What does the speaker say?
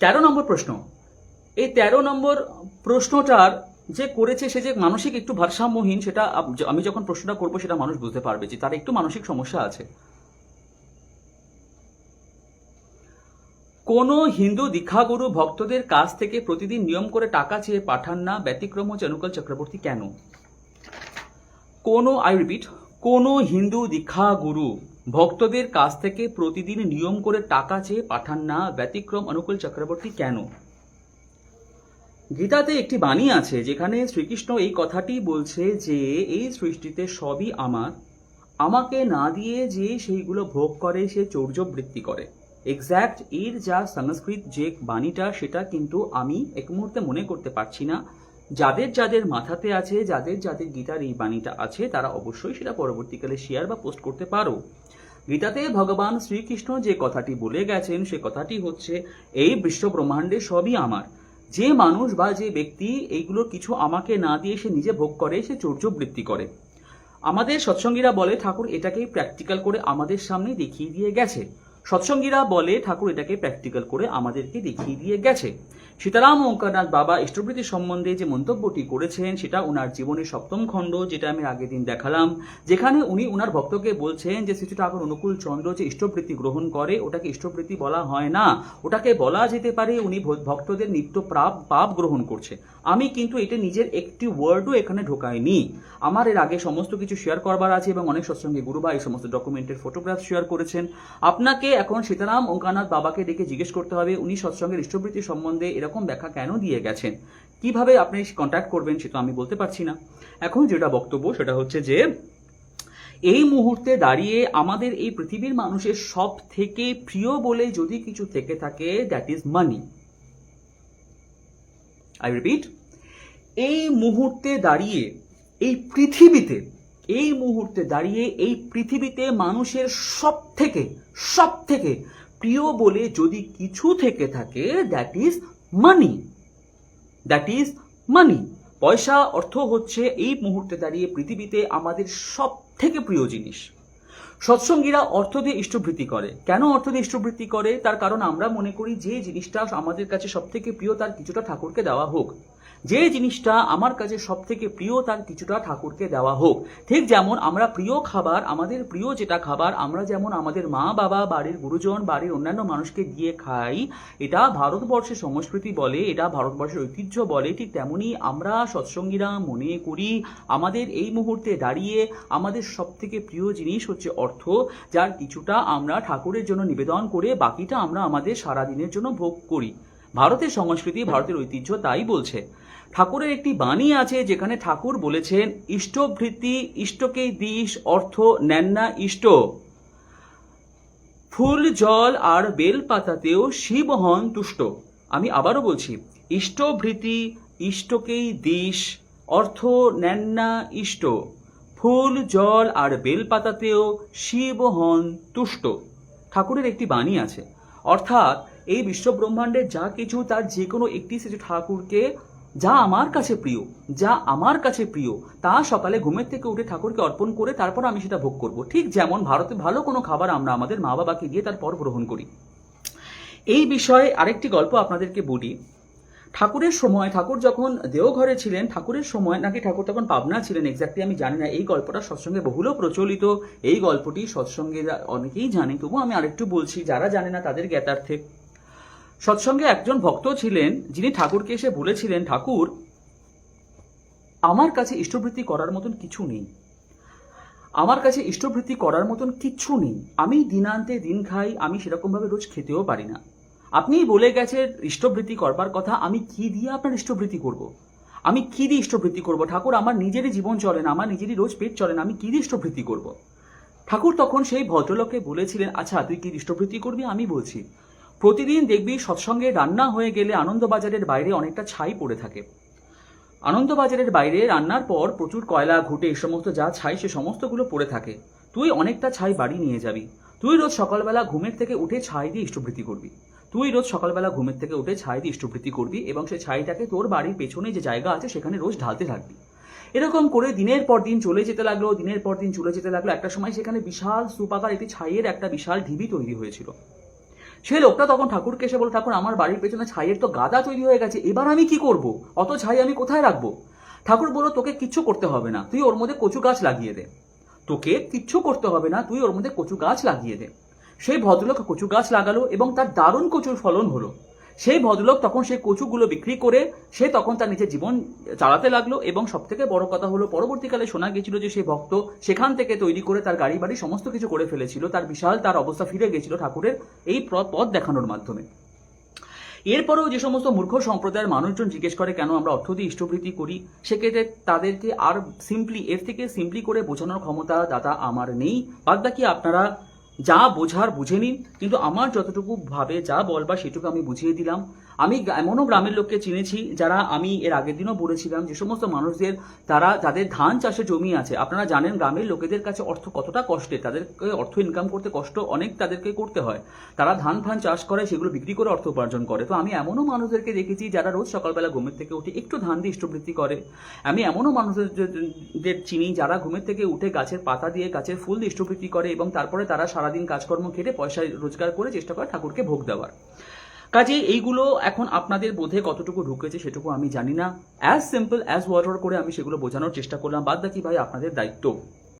তেরো নম্বর প্রশ্ন। এই তেরো নম্বর প্রশ্নটার যে করেছে সে যে মানসিক একটু ভারসাম্যহীন সেটা আমি যখন প্রশ্নটা করব সেটা মানুষ বুঝতে পারবে যে তার একটু মানসিক সমস্যা আছে। কোনো হিন্দু দীক্ষাগুরু ভক্তদের কাছ থেকে প্রতিদিন নিয়ম করে টাকা চেয়ে পাঠান না, ব্যতিক্রম হচ্ছে চক্রবর্তী কেন? কোনো আই রিপিট কোনো হিন্দু দীক্ষাগুরু ভক্তদের কাছ থেকে প্রতিদিন নিয়ম করে টাকা চেয়ে পাঠান না ব্যতিক্রম অনুকূল চক্রবর্তী কেন? গীতাতে একটি বাণী আছে যেখানে শ্রীকৃষ্ণ এই কথাটি বলছে যে, এই সৃষ্টিতে সবই আমার। আমাকে না দিয়ে যে সেইগুলো ভোগ করে, সে চৌর্যবৃত্তি করে। এক্স্যাক্ট এর যা সংস্কৃত যে বাণীটা, সেটা কিন্তু আমি এক মুহূর্তে মনে করতে পারছি না। যাদের যাদের মাথাতে আছে, যাদের যাদের গীতার এই বাণীটা আছে, তারা অবশ্যই সেটা পরবর্তীকালে শেয়ার বা পোস্ট করতে পারো। গীতাতে ভগবান শ্রীকৃষ্ণ যে কথাটি বলে গেছেন, সে কথাটি হচ্ছে, এই বিশ্ব ব্রহ্মাণ্ডে সবই আমার। যে মানুষ বা যে ব্যক্তি এইগুলো কিছু আমাকে না দিয়ে সে নিজে ভোগ করে, সে চৌর্যবৃত্তি করে। আমাদের সৎসঙ্গীরা বলে, ঠাকুর, এটাকেই প্র্যাকটিক্যাল করে আমাদের সামনে দেখিয়ে দিয়ে গেছে। সৎসঙ্গীরা বলে, ঠাকুর এটাকে প্র্যাকটিক্যাল করে আমাদেরকে দেখিয়ে দিয়ে গেছে। সীতারাম ওঙ্কারনাথ বাবা ইষ্টপ্রীতি সম্বন্ধে যে মন্তব্যটি করেছেন, সেটা ওনার জীবনের সপ্তম খণ্ড, যেটা আমি আগের দিন দেখালাম, যেখানে উনি ওনার ভক্তকে বলছেন যে, শ্রী ঠাকুর অনুকূল চন্দ্র যে ইষ্টপ্রীতি গ্রহণ করে, ওটাকে ইষ্টপ্রীতি বলা হয় না। ওটাকে বলা যেতে পারে উনি ভক্তদের নিত্য প্রাপ, পাপ গ্রহণ করছে। আমি কিন্তু এটা নিজের একটি ওয়ার্ডও এখানে ঢোকাইনি। আমার এর আগে সমস্ত কিছু শেয়ার করবার আছে এবং অনেক সৎসঙ্গে গুরুবা এই সমস্ত ডকুমেন্টের ফটোগ্রাফ শেয়ার করেছেন। আপনাকে এখন সীতারাম ওঙ্কানাথ বাবাকে ডেকে জিজ্ঞেস করতে হবে, উনি সৎসঙ্গের ইষ্টবৃত্তি সম্বন্ধে এরকম ব্যাখ্যা কেন দিয়ে গেছেন? কীভাবে আপনি কন্ট্যাক্ট করবেন সেটা আমি বলতে পারছি না। এখন যেটা বক্তব্য সেটা হচ্ছে যে, এই মুহূর্তে দাঁড়িয়ে আমাদের এই পৃথিবীর মানুষের সব থেকে প্রিয় বলে যদি কিছু থেকে থাকে that is money I repeat এই মুহূর্তে দাঁড়িয়ে, এই পৃথিবীতে এই মুহূর্তে দাঁড়িয়ে এই পৃথিবীতে মানুষের সব থেকে সব থেকে প্রিয় বলে যদি কিছু থেকে থাকে that is money that is money পয়সা অর্থ হচ্ছে এই মুহূর্তে দাঁড়িয়ে পৃথিবীতে আমাদের সব থেকে প্রিয় জিনিস। সৎসঙ্গীরা অর্থ দিয়ে ইষ্টবৃত্তি করে। কেন অর্থ দিয়ে ইষ্টবৃত্তি করে? তার কারণ আমরা মনে করি যে জিনিসটা আমাদের কাছে সব থেকে প্রিয়, তার কিছুটা ঠাকুরকে দেওয়া হোক। যে জিনিসটা আমার কাছে সব থেকে প্রিয় তার কিছুটা ঠাকুরকে দেওয়া হোক। ঠিক যেমন আমরা প্রিয় খাবার, আমাদের প্রিয় যেটা খাবার, আমরা যেমন আমাদের মা, বাবা, বাড়ির গুরুজন, বাড়ির অন্যান্য মানুষকে দিয়ে খাই, এটা ভারতবর্ষের সংস্কৃতি বলে, এটা ভারতবর্ষের ঐতিহ্য বলে, ঠিক তেমনি আমরা সৎসঙ্গীরা মনে করি, আমাদের এই মুহূর্তে দাঁড়িয়ে আমাদের সব থেকে প্রিয় জিনিস হচ্ছে অর্থ, যার কিছুটা আমরা ঠাকুরের জন্য নিবেদন করে বাকিটা আমরা আমাদের সারাদিনের জন্য ভোগ করি। ভারতের সংস্কৃতি, ভারতের ঐতিহ্য তাই বলছে। ঠাকুরের একটি বাণী আছে যেখানে ঠাকুর বলেছেন, ইষ্টভৃতি ইষ্টকেই দিস অর্থ নেন্না ইষ্ট। ফুল, জল আর বেল পাতাতেও শিব হন তুষ্ট। আমি আবারও বলছি, ইষ্টভৃতি ইষ্টকেই দিস অর্থ নেন্না ইষ্ট। ফুল, জল আর বেল পাতাতেও শিব হন তুষ্ট। ঠাকুরের একটি বাণী আছে। অর্থাৎ এই বিশ্বব্রহ্মাণ্ডের যা কিছু, তার যে কোনো একটি সে ঠাকুরকে, যা আমার কাছে প্রিয়, যা আমার কাছে প্রিয়, তা সকালে ঘুমের থেকে উঠে ঠাকুরকে অর্পণ করে তারপর আমি সেটা ভোগ করব। ঠিক যেমন ভারতে ভালো কোনো খাবার আমরা আমাদের মা বাবাকে দিয়ে তারপর গ্রহণ করি। এই বিষয়ে আরেকটি গল্প আপনাদেরকে বলি। ঠাকুরের সময়, ঠাকুর যখন দেওঘরে ছিলেন, ঠাকুরের সময় নাকি ঠাকুর তখন পাবনা ছিলেন এক্স্যাক্টলি আমি জানি না, এই গল্পটা সৎসঙ্গে বহুলও প্রচলিত। এই গল্পটি সৎসঙ্গে অনেকেই জানে তবু আমি আরেকটু বলছি, যারা জানে না তাদের জ্ঞাতার্থে। সৎসঙ্গে একজন ভক্ত ছিলেন, যিনি ঠাকুরকে এসে বলেছিলেন, ঠাকুর, আমার কাছে ইষ্টবৃত্তি করার মতন কিছু নেই। আমার কাছে ইষ্টবৃত্তি করার মতন কিচ্ছু নেই। আমি দিনান্তে দিন খাই, আমি সেরকমভাবে রোজ খেতেও পারি না। আপনি বলে গেছেন, ইষ্টবৃত্তি করবার কথা, আমি কি দিয়ে আপনার ইষ্টবৃত্তি করব। আমি কি দিয়ে ইষ্টবৃত্তি করব? ঠাকুর, আমার নিজেরই জীবন চলে না, আমার নিজেরই রোজ পেট চলে না, আমি কি দিয়ে ইষ্টবৃত্তি করব। ঠাকুর তখন সেই ভদ্রলোককে বলেছিলেন আচ্ছা তুই কি ইষ্টবৃত্তি করবি? আমি বলছি প্রতিদিন দেখবি সৎসঙ্গে রান্না হয়ে গেলে আনন্দবাজারের বাইরে অনেকটা ছাই পড়ে থাকে। আনন্দবাজারের বাইরে রান্নার পর প্রচুর কয়লা, ঘুটে এই সমস্ত যা ছাই, সে সমস্তগুলো পড়ে থাকে। তুই অনেকটা ছাই বাড়ি নিয়ে যাবি। তুই রোজ সকালবেলা ঘুমের থেকে উঠে ছাই দিয়ে ইষ্টবৃত্তি করবি। তুই রোজ সকালবেলা ঘুমের থেকে উঠে ছাই দিয়ে ইষ্টবৃত্তি করবি এবং সেই ছাইটাকে তোর বাড়ির পেছনে যে জায়গা আছে সেখানে রোজ ঢালতে থাকবি। এরকম করে দিনের পর দিন চলে যেতে লাগল, দিনের পর দিন চলে যেতে লাগল। একটা সময় সেখানে বিশাল সুপাকার একটি ছাইয়ের একটা বিশাল ঢিবি তৈরি হয়েছিল। সেই লোকটা তখন ঠাকুরকে এসে বলে ঠাকুর, আমার বাড়ির পেছনে ছাইয়ের তো গাদা তৈরি হয়ে গেছে, এবার আমি কি করব? অত ছাই আমি কোথায় রাখব? ঠাকুর বলো তোকে কিচ্ছু করতে হবে না, তুই ওর মধ্যে কচু গাছ লাগিয়ে দে। তোকে কিচ্ছু করতে হবে না, তুই ওর মধ্যে কচু গাছ লাগিয়ে দে। সেই ভদ্রলোক কচু গাছ লাগালো এবং তার দারুণ কচুর ফলন হলো। সেই ভদ্রলোক তখন সেই কচুগুলো বিক্রি করে, সে তখন তার নিজের জীবন চালাতে লাগল এবং সব থেকে বড় কথা হলো, পরবর্তীকালে শোনা গেছিল যে সেই ভক্ত সেখান থেকে তৈরি করে তার গাড়ি বাড়ি সমস্ত কিছু করে ফেলেছিল, তার বিশাল, তার অবস্থা ফিরে গেছিল ঠাকুরের এই পথ দেখানোর মাধ্যমে। এরপরেও যে সমস্ত মূর্খ সম্প্রদায়ের মানুষজন জিজ্ঞেস করে, কেন আমরা অর্থ দিয়ে ইষ্টবৃত্তি করি? সেক্ষেত্রে তাদেরকে আর সিম্পলি এর থেকে সিম্পলি করে বোঝানোর ক্ষমতা দাদা আমার নেই। বাদ বাকি আপনারা যা বোঝার বুঝে নিন কিন্তু আমার যতটুকু ভাবে যা বলবার সেটুকু আমি বুঝিয়ে দিলাম। আমি এমনও গ্রামের লোককে চিনেছি যারা আমি এর আগের দিনও বলেছিলাম যে সমস্ত মানুষদের তারা, যাদের ধান চাষে জমি আছে, আপনারা জানেন গ্রামের লোকেদের কাছে অর্থ কতটা কষ্টের, তাদেরকে অর্থ ইনকাম করতে কষ্ট অনেক তাদেরকে করতে হয়। তারা ধান ফান চাষ করে, সেগুলো বিক্রি করে অর্থ উপার্জন করে। তো আমি এমনও মানুষদেরকে দেখেছি যারা রোজ সকালবেলা ঘুমের থেকে উঠে একটু ধান দিয়ে ইষ্টবৃত্তি করে। আমি এমনও মানুষদের চিনি যারা ঘুমের থেকে উঠে গাছের পাতা দিয়ে গাছের ফুল দিয়ে ইষ্টবৃত্তি করে এবং তারপরে তারা সারাদিন কাজকর্ম খেটে পয়সা রোজগার করে চেষ্টা করে ঠাকুরকে ভোগ দেওয়ার। কাজে এইগুলো এখন আপনাদের বোধে কতটুকু ঢুকেছে সেটুকু আমি জানি না। অ্যাজ সিম্পল অ্যাজ ওয়াটার করে আমি সেগুলো বোঝানোর চেষ্টা করলাম। বাদ বাকি ভাই আপনাদের দায়িত্ব।